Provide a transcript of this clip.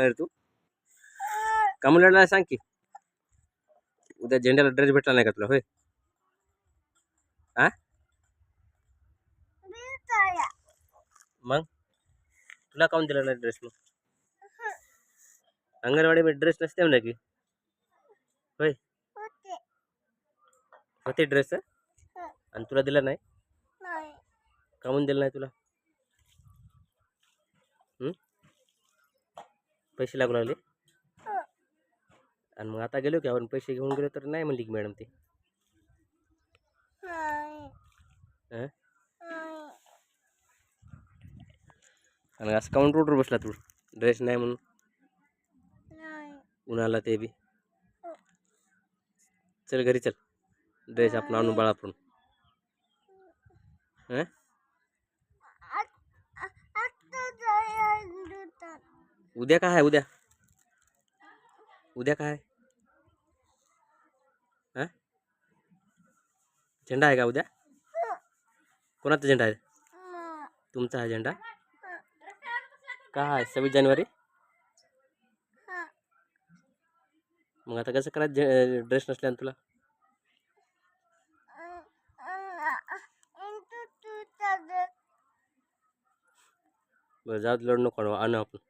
अरे तू? का लढला सांग की? उद्या झेंड्याला ड्रेस भेटला नाही का तुला? होय? हा मग? तुला काऊन दिला नाही ड्रेस मग? अंगणवाडीमध्ये ड्रेस नसते म्हणा की. होय? होते ड्रेस आणि तुला दिला नाही? कामून दिला नाही तुला हं? पैसे लागू लागले? आणि मग आता गेलो की आपण पैसे घेऊन गेलो तर नाही म्हणली की मॅडम ते. हं? आणि असं काऊन रोडवर बसला तू? ड्रेस नाही म्हणून? उन्हाला ते बी? चल घरी चल. ड्रेस आपण आणून बाळापून हं उद्या काय आहे उद्या? उद्या काय? आहे झेंडा आहे का उद्या? कोणाचा झेंडा आहे? तुमचा आहे झेंडा? का आहे? सव्वीस जानेवारी? मग आता कसं करायचं ड्रेस नसल्यानं तुला? बरं जाऊ लढ नको आणू आपण.